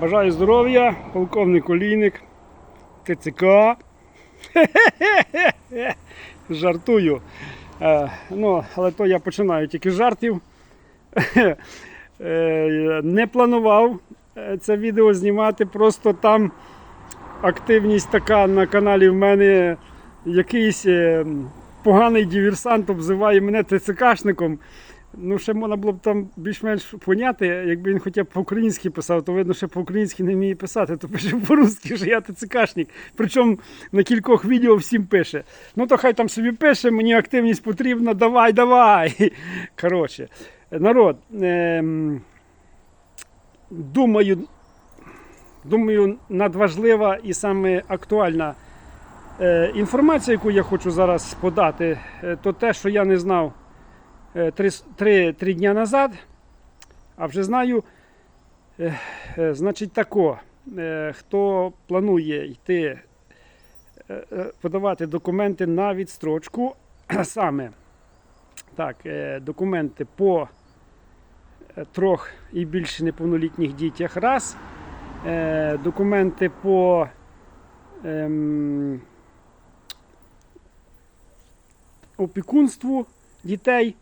Бажаю здоров'я, полковник Олійник, ТЦК. Жартую. Е, ну, але то я починаю тільки жартів. Е, Не планував е, це відео знімати, просто там активність така на каналі в мене якийсь е, поганий діверсант обзиває мене ТЦКшником. Ну, ще можна було б там більш-менш поняти, якби він хоча б по-українськи писав, то видно, що по-українськи не вміє писати, то пише по-русски, що я ТЦКшник. Причому на кількох відео всім пише. Ну то хай там собі пише, мені активність потрібна, давай, давай. Коротше, народ, ем, думаю, думаю, надважлива і саме актуальна е, інформація, яку я хочу зараз подати, е, то те, що я не знав е, три, с- три, три дня назад, а вже знаю, е, е, значить тако, е, хто планує йти подавати документи на відстрочку, саме так, документи по трьох і більше неповнолітніх дітях раз, документи по ем, опікунству дітей,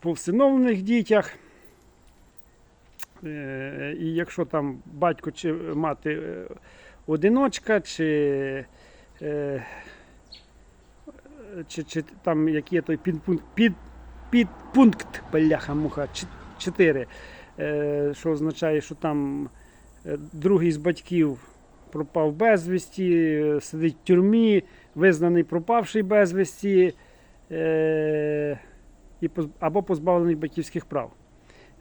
по всиновлених дітях. Е, І якщо там батько чи мати е, одиночка, чи, е, чи, чи там який є той підпункт, під, підпункт бляха-муха 4, що означає, що там другий з батьків пропав безвісті, сидить в тюрмі, визнаний пропавший безвісті і або позбавлений батьківських прав.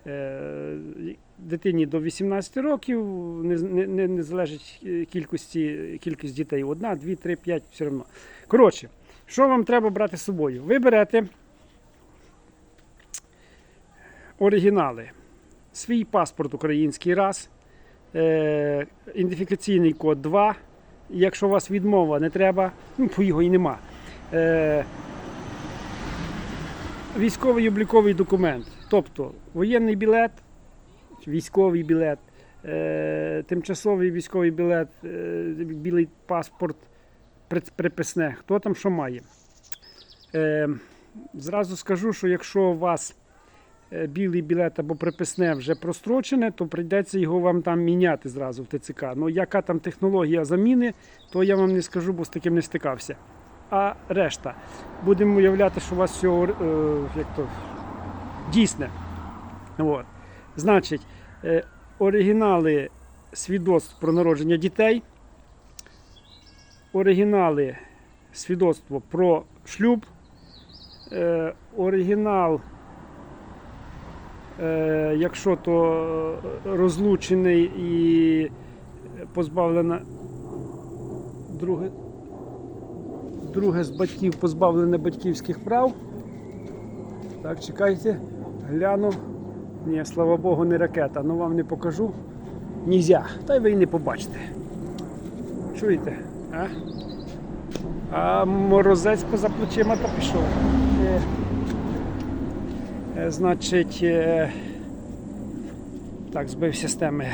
Е, Дитині до 18 років не, не, не, залежить е, кількості, кількість дітей. Одна, дві, три, п'ять, все одно. Коротше, що вам треба брати з собою? Ви берете оригінали, свій паспорт український раз, е, ідентифікаційний код 2. Якщо у вас відмова не треба, ну, його і нема. Е, військовий обліковий документ, тобто воєнний білет, військовий білет, е, тимчасовий військовий білет, е, білий паспорт, приписне, хто там що має. Е, зразу скажу, що якщо у вас е, білий білет або приписне вже прострочене, то прийдеться його вам там міняти зразу в ТЦК. Ну, яка там технологія заміни, то я вам не скажу, бо з таким не стикався. А решта, будемо уявляти, що у вас все е, як то, дійсне. От. Значить, е, оригінали свідоцтв про народження дітей, оригінали свідоцтво про шлюб, е, оригінал, е, якщо то розлучений і позбавлена друге, друге з батьків позбавлене батьківських прав. Так, чекайте, гляну. Ні, слава Богу, не ракета, ну вам не покажу. Нізя, та й ви і не побачите. Чуєте? А? А морозець поза плечима та пішов. Е, е, значить, е, так, збив системи.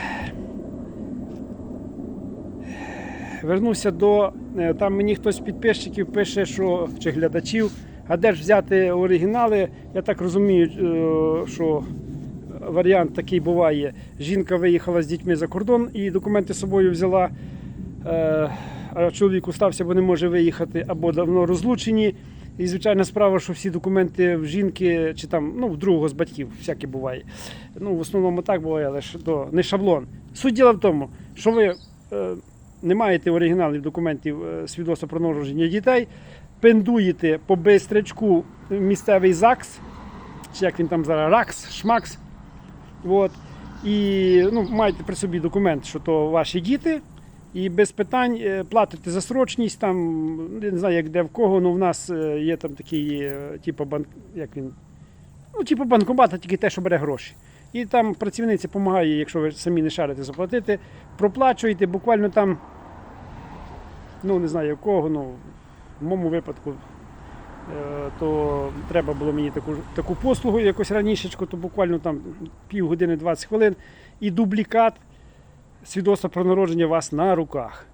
Вернуся до. Е, Там мені хтось з підписчиків пише, що чи глядачів, а де ж взяти оригінали? Я так розумію, е, що варіант такий буває. Жінка виїхала з дітьми за кордон і документи з собою взяла. е, А чоловік устався, бо не може виїхати, або давно розлучені. І звичайна справа, що всі документи в жінки чи там ну, в другого з батьків, всяке буває. Ну, в основному так буває, але не шаблон. Суть діла в тому, що ви не маєте оригіналів документів е, свідоцтва про народження дітей, пендуєте по бистрячку місцевий ЗАГС, чи як він там зараз, РАКС, ШМАКС. От. І ну, маєте при собі документ, що то ваші діти. І без питань е, платите за срочність, там, не знаю, як де в кого, але в нас е, є там такий, типу, банк, як він, ну, типу банкомат, тільки те, що бере гроші. І там працівниця допомагає, якщо ви самі не шарите заплатити, проплачуєте буквально там, ну не знаю в кого, ну в моєму випадку, е, то треба було мені таку, таку послугу якось раніше, то буквально там півгодини 20 хвилин. І дублікат свідоцтво про народження вас на руках.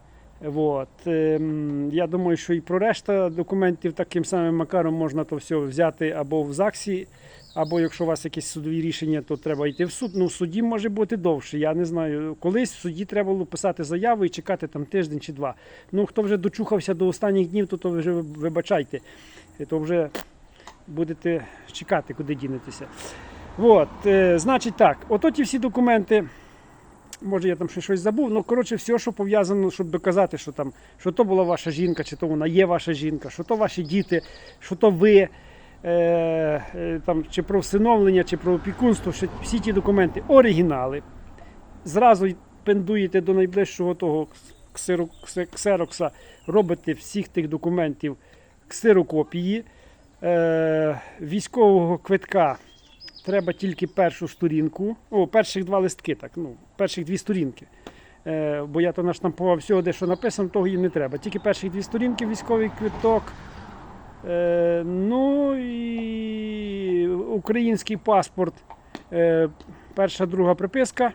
От. ем, Я думаю, що і про решта документів таким самим макаром можна то все взяти або в ЗАГСі, або якщо у вас якісь судові рішення, то треба йти в суд. Ну, в суді може бути довше. Я не знаю. Колись в суді треба було писати заяву і чекати там тиждень чи два. Ну, хто вже дочухався до останніх днів, то, то вже вибачайте. Е, То вже будете чекати, куди дінетеся. От, е, значить так, ото ті всі документи. Може, я там ще щось забув. Ну, коротше, все, що пов'язано, щоб доказати, що там, що то була ваша жінка, чи то вона є ваша жінка, що то ваші діти, що то ви, там, чи про всиновлення, чи про опікунство, що всі ті документи, оригінали. Зразу пендуєте до найближчого того ксерокса, робите всіх тих документів ксерокопії. Е, військового квитка треба тільки першу сторінку. О, перших два листки, так, ну, перших дві сторінки. Е, бо я то наштампував всього, де що написано, того їм не треба. Тільки перші дві сторінки військовий квиток. Е, ну і український паспорт. Е, перша, друга приписка.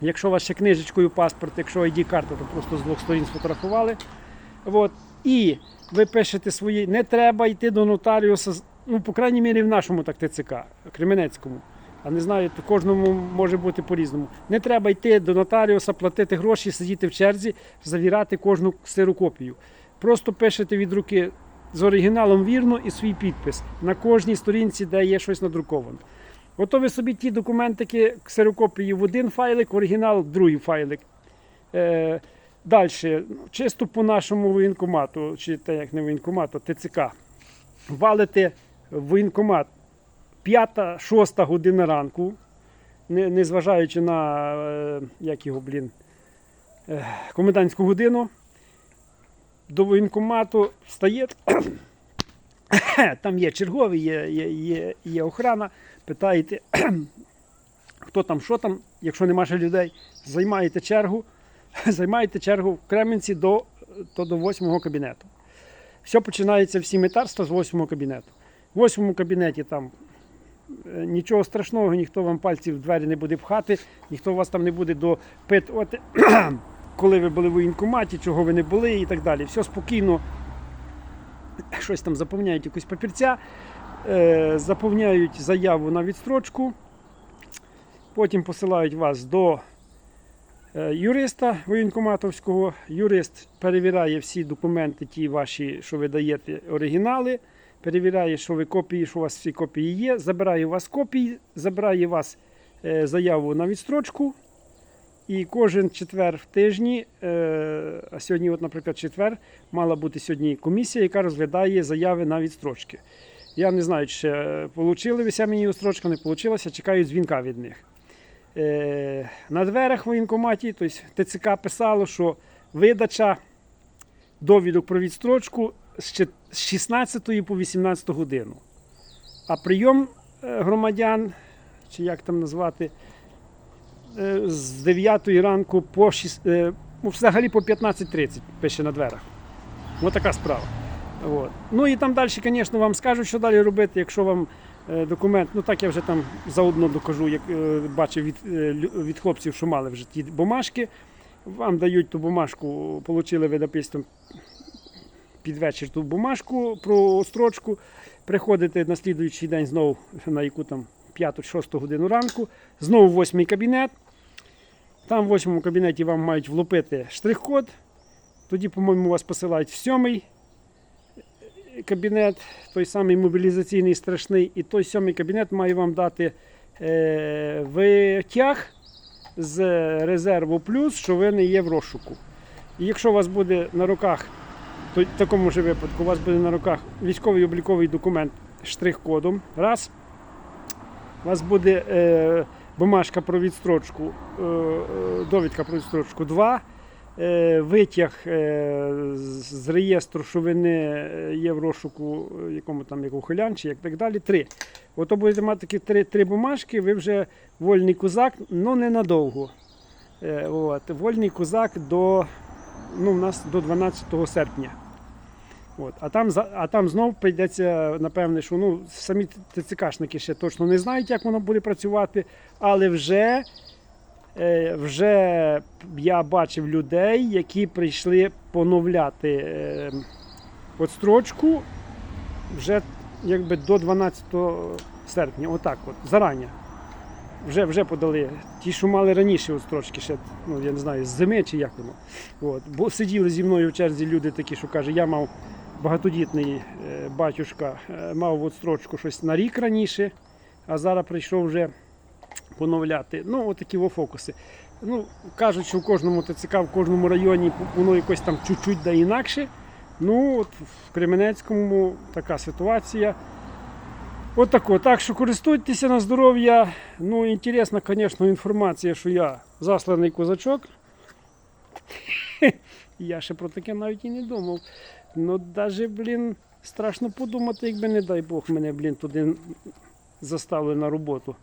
Якщо у вас ще книжечкою паспорт, якщо ID-карта, то просто з двох сторін сфотографували. От. І ви пишете свої. Не треба йти до нотаріуса, ну, по крайній мірі, в нашому так ТЦК, Кременецькому. А не знаю, то кожному може бути по-різному. Не треба йти до нотаріуса, платити гроші, сидіти в черзі, завірати кожну ксерокопію. Просто пишете від руки з оригіналом вірно і свій підпис на кожній сторінці, де є щось надруковано. Ото ви собі ті документики, ксерокопії в один файлик, оригінал в другий файлик. Е, Далі, чисто по нашому воєнкомату, чи те як не воєнкомату, ТЦК. Валите в воєнкомат 5-6 година ранку, не, не зважаючи на е, як його, блін, е, комендантську годину. До воєнкомату встає. Там є черговий, є, є, є, є охрана. Питаєте, хто там, що там, якщо нема ще людей, займаєте чергу, займаєте чергу в Кременці до, то до восьмого кабінету. Все починається всі метарства з восьмого кабінету. В восьмому кабінеті там е, нічого страшного, ніхто вам пальців в двері не буде пхати, ніхто вас там не буде допитувати, коли ви були в воєнкоматі, чого ви не були і так далі. Все спокійно, щось там заповняють якусь папірця, е, заповняють заяву на відстрочку, потім посилають вас до е, юриста воєнкоматовського. Юрист перевіряє всі документи, ті ваші, що ви даєте, оригінали, перевіряє, що ви копії, що у вас всі копії є, забирає у вас копії, забирає у вас е, заяву на відстрочку. І кожен четвер в тижні, е, а сьогодні, от, наприклад, четвер, мала бути сьогодні комісія, яка розглядає заяви на відстрочки. Я не знаю, чи отримали ви мені відстрочку, не вийшло, чекаю дзвінка від них. Е, на дверях в воєнкоматі, тобто ТЦК писало, що видача довідок про відстрочку з 16 по 18 годину. А прийом е, громадян, чи як там назвати, з 9 ранку по 6, е, ну, взагалі по 15.30 пише на дверях. Ось така справа. От. Ну і там далі, звісно, вам скажуть, що далі робити, якщо вам е, документ, ну так я вже там заодно докажу, як е, бачив від, е, від хлопців, що мали вже ті бумажки. Вам дають ту бумажку, отримали ви, допустим, під вечір ту бумажку про строчку. Приходите на слідуючий день знову на яку там 5-6 годину ранку, знову восьмий кабінет. Там в восьмому кабінеті вам мають влупити штрих-код. Тоді, по-моєму, вас посилають в сьомий кабінет, той самий мобілізаційний страшний. І той сьомий кабінет має вам дати е, витяг з резерву плюс, що ви не є в розшуку. І якщо у вас буде на руках, то в такому ж випадку, у вас буде на руках військовий обліковий документ штрих-кодом. Раз. У вас буде е, бумажка про відстрочку, е, е, довідка про відстрочку 2. Е, витяг з реєстру, що ви не є в розшуку, якому там як ухилянт чи як так далі. Три. Ото будете мати такі три, три бумажки, ви вже вольний козак, але ненадовго. Е, от, вольний козак до, ну, у нас до 12 серпня. От. А, там, а там знов прийдеться, напевне, що ну, самі ТЦКшники ще точно не знають, як воно буде працювати, але вже е, вже я бачив людей, які прийшли поновляти е, от строчку вже якби до 12 серпня, отак от, зарані. Вже, вже подали. Ті, що мали раніше от строчки, ще, ну я не знаю, з зими чи як воно. От. Бо сиділи зі мною в черзі люди такі, що каже, я мав багатодітний е, батюшка, е, мав от строчку щось на рік раніше, а зараз прийшов вже поновляти. Ну, отакі во фокуси. Ну, кажуть, що в кожному ТЦК, в кожному районі воно якось там чуть-чуть да інакше. Ну, от в Кременецькому така ситуація. От тако. Так що користуйтеся на здоров'я. Ну, інтересна, звісно, інформація, що я засланий козачок. Я ще про таке навіть і не думав. Ну, навіть, блін, страшно подумати, якби, не дай Бог, мене, блін, туди заставили на роботу.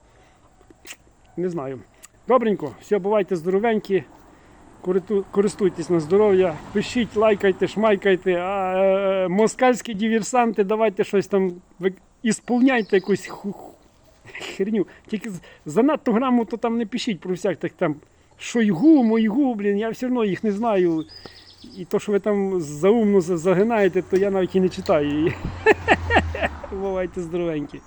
Не знаю. Добренько, все, бувайте здоровенькі. Користуйтесь на здоров'я, пишіть, лайкайте, шмайкайте, а е, москальські диверсанти, давайте щось там ісполняйте якусь херню. Тільки занадто грамотно там не пишіть про всяких там шойгу, мойгу, блін, я все одно їх не знаю. І то, що ви там заумно за- загинаєте, то я навіть і не читаю її. Бувайте здоровенькі.